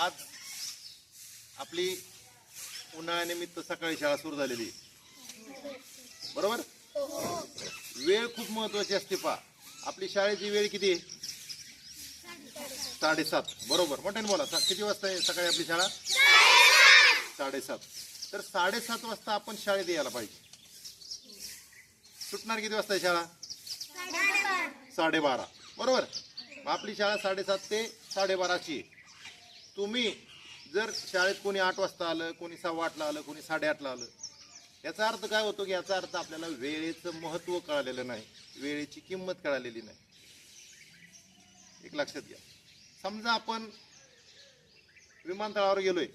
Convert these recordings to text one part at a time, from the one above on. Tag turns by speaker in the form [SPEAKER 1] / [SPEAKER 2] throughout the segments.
[SPEAKER 1] आज आपली उन्हाळ्यानिमित्त सकाळी शाळा सुरू झालेली. आहे. बरोबर? वेळ खूप महत्वाची असते पा आपली शाळेची वेळ किती आहे? साडेसात. बरोबर. मोठ्याने बोला. किती वाजता आहे सकाळी आपली शाळा? साडेसात. तर साडेसात वाजता आपण शाळेत यायला पाहिजे. सुटणार किती वाजता आहे शाळा? साडेबारा. बरोबर? आपली शाळा साडेसात ते साडेबाराची आहे. तुम्ही जर शाळेत कोणी आठ वाजता आलं कोणी सव्वा आठला आलं कोणी साडेआठला आलं याचा अर्थ काय होतो की याचा अर्थ आपल्याला वेळेचं महत्त्व कळालेलं नाही. वेळेची किंमत कळालेली नाही. एक लक्षात घ्या. समजा आपण विमानतळावर गेलोय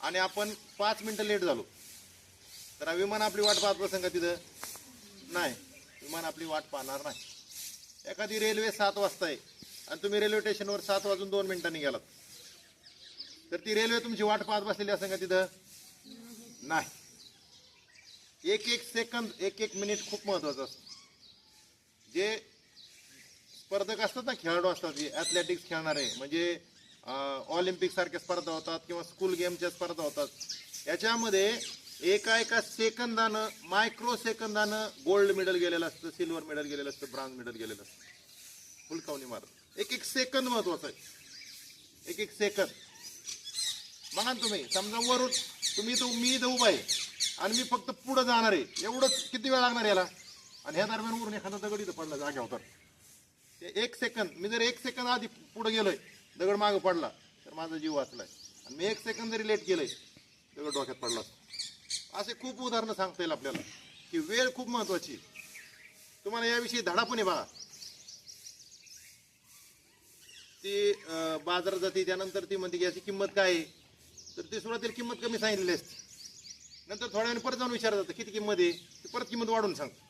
[SPEAKER 1] आणि आपण पाच मिनटं लेट झालो. तर विमान आपली वाट पाहत बसेल तिथं? नाही. विमान आपली वाट पाहणार नाही. एखादी रेल्वे सात वाजता आहे आणि तुम्ही रेल्वे स्टेशनवर सात वाजून दोन मिनटांनी गेलात. तर ती रेल्वे तुमची वाट पाहत बसलेली असेल का तिथं? नाही. एक एक सेकंद एक एक मिनिट खूप महत्वाचं असतं. जे स्पर्धक असतात ना खेळाडू असतात जे ॲथलेटिक्स खेळणारे म्हणजे ऑलिम्पिक सारख्या स्पर्धा होतात किंवा स्कूल गेमच्या स्पर्धा होतात याच्यामध्ये एका एका सेकंदानं मायक्रो सेकंदानं गोल्ड मेडल गेलेलं असतं सिल्वर मेडल गेलेलं असतं ब्रॉन्झ मेडल गेलेलं असतं. फुलकावणी मारत. एक एक सेकंद महत्वाचं आहे. एक एक सेकंद. बघा ना तुम्ही समजा वरून तुम्ही तो मी इथं उभा आहे आणि मी फक्त पुढं जाणार आहे एवढंच किती वेळ लागणार याला? आणि ह्या दरम्यान वरून एखादा दगड इथं पडला जाग्यावर तर. ते एक सेकंद मी जर एक सेकंद आधी पुढं गेलोय दगड मागं पडला तर माझा जीव वाचलाय. आणि मी एक सेकंद जरी लेट गेलोय दगड डोक्यात पडला असे खूप उदाहरणं सांगता येईल आपल्याला की वेळ खूप महत्वाची. तुम्हाला याविषयी धडा पण आहे बघा. ती बाजारात जाते त्यानंतर ती म्हणते की याची किंमत काय आहे? तर ते सुरुवातीला किंमत कमी सांगितलेली असते. नंतर थोड्या वेळाने परत जाऊन विचारत जातं किती किंमत आहे? ते परत किंमत वाढवून सांगतो.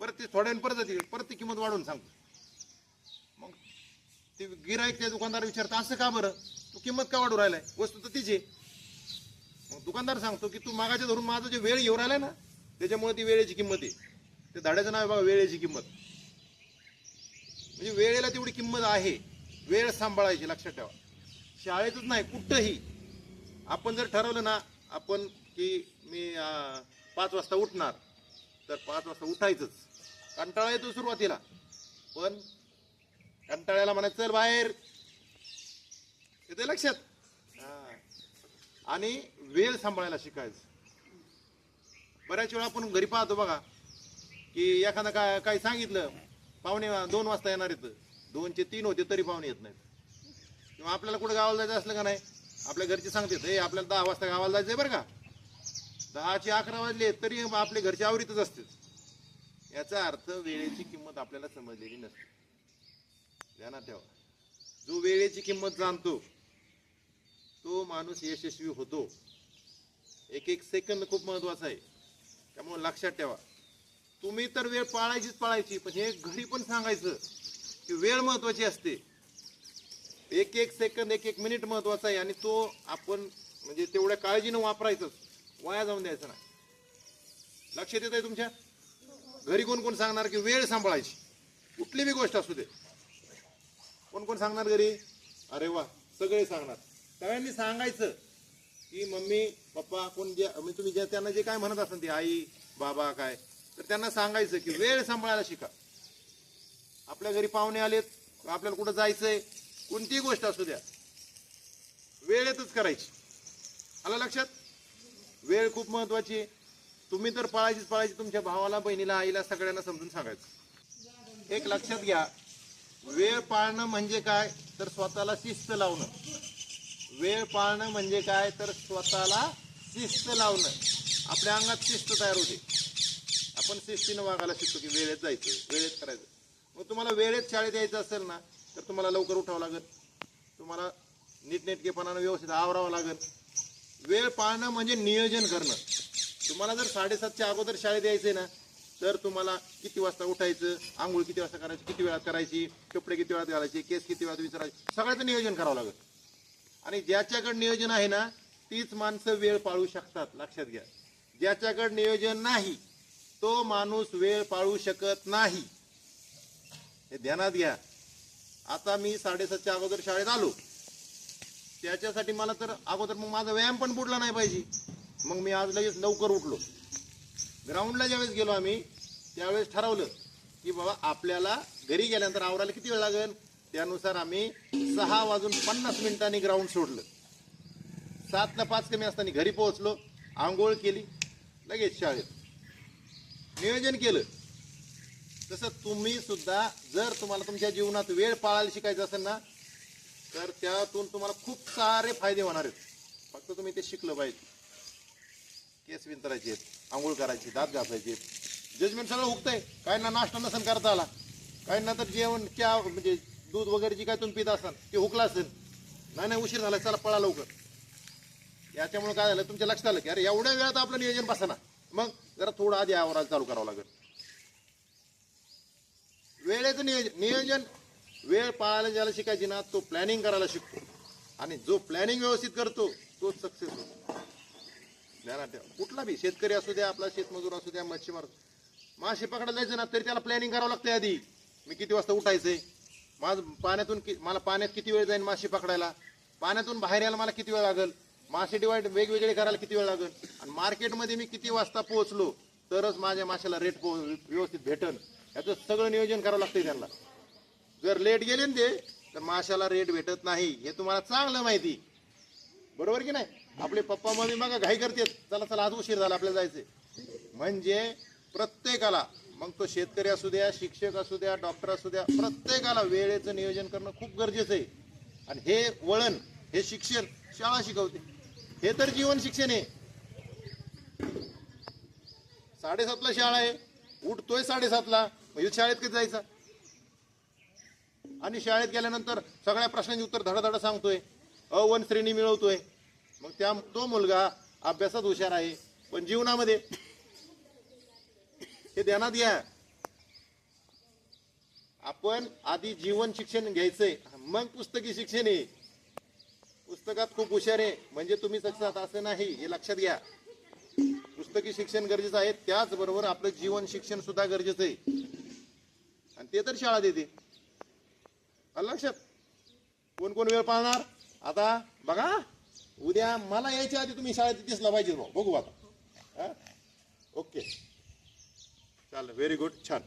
[SPEAKER 1] परत ते थोड्या वेळाने परत जाते परत ती किंमत वाढवून सांगतो. मग ते गिराईक त्या दुकानदार विचारतं असं का बरं? तू किंमत का वाढू राहिलाय? वस्तू तर तिची मग दुकानदार सांगतो की तू मागाच्या धरून माझा जे वेळ येऊ राहिलाय ना त्याच्यामुळे ती वेळेची किंमत आहे. ते धाड्याचं नाव आहे बघा वेळेची किंमत. म्हणजे वेळेला तेवढी किंमत आहे. वेळ सांभाळायची लक्षात ठेवा. शाळेतच नाही कुठंही. आपण जर ठरवलं ना आपण की मी पाच वाजता उठणार तर पाच वाजता उठायचंच. कंटाळा येतो सुरुवातीला. पण कंटाळ्याला म्हणायचं चल बाहेर. येते लक्षात? हा. आणि वेळ सांभाळायला शिकायचं. बऱ्याच वेळा आपण घरी पाहतो बघा की एखादं काय काही सांगितलं पाहुणे दोन वाजता येणार येतं दोनचे तीन होते तरी पाहुणे येत नाहीत. किंवा आपल्याला कुठं गावाला जायचं असलं का नाही आपल्या घरचे सांगतात हे आपल्याला दहा वाजता गावाला जायचंय बरं का. दहाचे अकरा वाजले तरी आपले घरचे आवरीतच असते याचा अर्थ वेळेची किंमत आपल्याला समजलेली नसते. ध्यानात ठेवा. जो वेळेची किंमत जाणतो तो माणूस यशस्वी होतो. एक एक सेकंद खूप महत्त्वाचा आहे. त्यामुळे लक्षात ठेवा. तुम्ही तर वेळ पाळायचीच पाळायची पण हे घरी पण सांगायचं की वेळ महत्वाची असते. एक एक सेकंद एक एक मिनिट महत्त्वाचा आहे आणि तो आपण म्हणजे तेवढ्या काळजीनं वापरायचंच. वाया जाऊन द्यायचं नाही. लक्षात येत आहे तुमच्या? घरी कोण कोण सांगणार की वेळ सांभाळायची? कुठली बी गोष्ट असू दे. कोण कोण सांगणार घरी? अरे वा सगळे सांगणार. सगळ्यांनी सांगायचं की मम्मी पप्पा कोण जे म्हणजे तुम्ही ज्या त्यांना जे काय म्हणत असाल ते आई बाबा काय? तर त्यांना सांगायचं की वेळ सांभाळायला शिका. आपल्या घरी पाहुणे आलेत आपल्याला कुठं जायचंय? कोणतीही गोष्ट असू द्या. वेळेतच करायची. आलं लक्षात? वेळ खूप महत्वाची आहे. तुम्ही तर पाळायचीच पाळायची तुमच्या भावाला बहिणीला आईला सगळ्यांना समजून सांगायचं. एक लक्षात घ्या. वेळ पाळणं म्हणजे काय? तर स्वतःला शिस्त लावणं. वेळ पाळणं म्हणजे काय? तर स्वतःला शिस्त लावणं. आपल्या अंगात शिस्त तयार होते. आपण शिस्तीनं वागायला शिकतो की वेळेत जायचं वेळेत करायचं. मग तुम्हाला वेळेत शाळेत यायचं असेल ना तर तुम्हाला लवकर उठावं लागेल. तुम्हाला नीटनेटकेपणानं व्यवस्थित आवरावं लागेल. वेळ पाळणं म्हणजे नियोजन करणं. तुम्हाला जर साडेसातच्या अगोदर शाळेत यायचंय ना तर तुम्हाला किती वाजता उठायचं आंघोळ किती वाजता करायची किती वेळात करायची कपडे किती वेळात घालायचे केस किती वेळात विचारायचे सगळ्याचं नियोजन करावं लागेल. आणि ज्याच्याकडे नियोजन आहे ना तीच माणसं वेळ पाळू शकतात लक्षात घ्या. ज्याच्याकडे नियोजन नाही तो माणूस वेळ पाळू शकत नाही. हे ध्यानात घ्या. आता मी साडेसातच्या अगोदर शाळेत आलो. त्याच्यासाठी मला तर अगोदर मग माझा व्यायाम पण बुडला नाही पाहिजे. मग मी आज लगेच लवकर उठलो. ग्राउंडला ज्यावेळेस गेलो आम्ही त्यावेळेस ठरवलं की बाबा आपल्याला घरी गेल्यानंतर आवरायला किती वेळ लागेल? त्यानुसार आम्ही सहा वाजून पन्नास मिनिटांनी ग्राउंड सोडलं. सातला पाच कमी असताना घरी पोहोचलो आंघोळ केली लगेच शाळेत. नियोजन केलं. तसं तुम्ही सुद्धा जर तुम्हाला तुमच्या जीवनात वेळ पाळायला शिकायचं असेल ना तर त्यातून तुम्हाला खूप सारे फायदे होणार आहेत. फक्त तुम्ही ते शिकलं पाहिजे. केस विंतरायचे आहेत आंघोळ करायची दात घासायचे जजमेंट सगळं हुकतंय. काहींना नाश्ता नसन करता आला. काहींना तर जेवण चहा म्हणजे दूध वगैरे जी काय तुम्ही पित असाल ते हुकलं असेल. नाही नाही उशीर झाला चला पळा लवकर. याच्यामुळे काय झालं तुमच्या लक्षात आलं की अरे एवढ्या वेळात आपलं नियोजन बसा ना मग जरा थोडं आधी आवरायला चालू करावं लागेल. वेळेचं नियोजन नियोजन वेळ पाळायला ज्याला शिकायची ना तो प्लॅनिंग करायला शिकतो. आणि जो प्लॅनिंग व्यवस्थित करतो तोच सक्सेस होतो. ज्ञानात ठेवा कुठला बी शेतकरी असू द्या आपला शेतमजूर असू द्या मच्छीमार मासे पकडायला जायचं ना तरी त्याला प्लॅनिंग करावं लागतं आधी. मी किती वाजता उठायचंय माझं पाण्यातून कि- मला पाण्यात किती वेळ जाईल मासे पकडायला? पाण्यातून बाहेर यायला मला किती वेळ लागेल? मासे डिवाइड वेगवेगळे करायला किती वेळ लागेल? आणि मार्केटमध्ये मी किती वाजता पोहोचलो तरच माझ्या माशाला रेट व्यवस्थित भेटन. याचं सगळं नियोजन करावं लागतंय त्यांना. जर लेट गेले ना ते तर माशाला रेट भेटत नाही. हे तुम्हाला चांगलं माहिती. बरोबर की नाही? आपले पप्पा मम्मी मग घाई करतात. चला चला आज उशीर झाला आपल्याला जायचं म्हणजे प्रत्येकाला मग तो शेतकरी असू द्या शिक्षक असू द्या डॉक्टर असू द्या प्रत्येकाला वेळेचं नियोजन करणं खूप गरजेचं आहे. आणि हे वळण हे शिक्षण शाळा शिकवते. हे तर जीवन शिक्षण आहे. साडेसातला शाळा आहे. उठतोय साडेसातला. म्हणजे शाळेत कधी जायचा? आणि शाळेत गेल्यानंतर सगळ्या प्रश्नांची उत्तर धडाधड सांगतोय. अवन श्रेणी मिळवतोय. मग त्या तो मुलगा अभ्यासात हुशार आहे पण जीवनामध्ये हे ध्यानात घ्या. आपण आधी जीवन शिक्षण घ्यायचंय. मग पुस्तकी शिक्षण आहे. पुस्तकात खूप हुशार आहे. म्हणजे तुम्ही सक्सेस असं नाही हे लक्षात घ्या. पुस्तकी शिक्षण गरजेचं आहे. त्याचबरोबर आपलं जीवन शिक्षण सुद्धा गरजेचं आहे. आणि ते तर शाळा देते. आलं लक्षात? कोण कोण वेळ पाळणार? आता बघा उद्या मला यायच्या आधी तुम्ही शाळेत दिसला पाहिजे बघू आता. हा? ओके. चालेल व्हेरी गुड छान.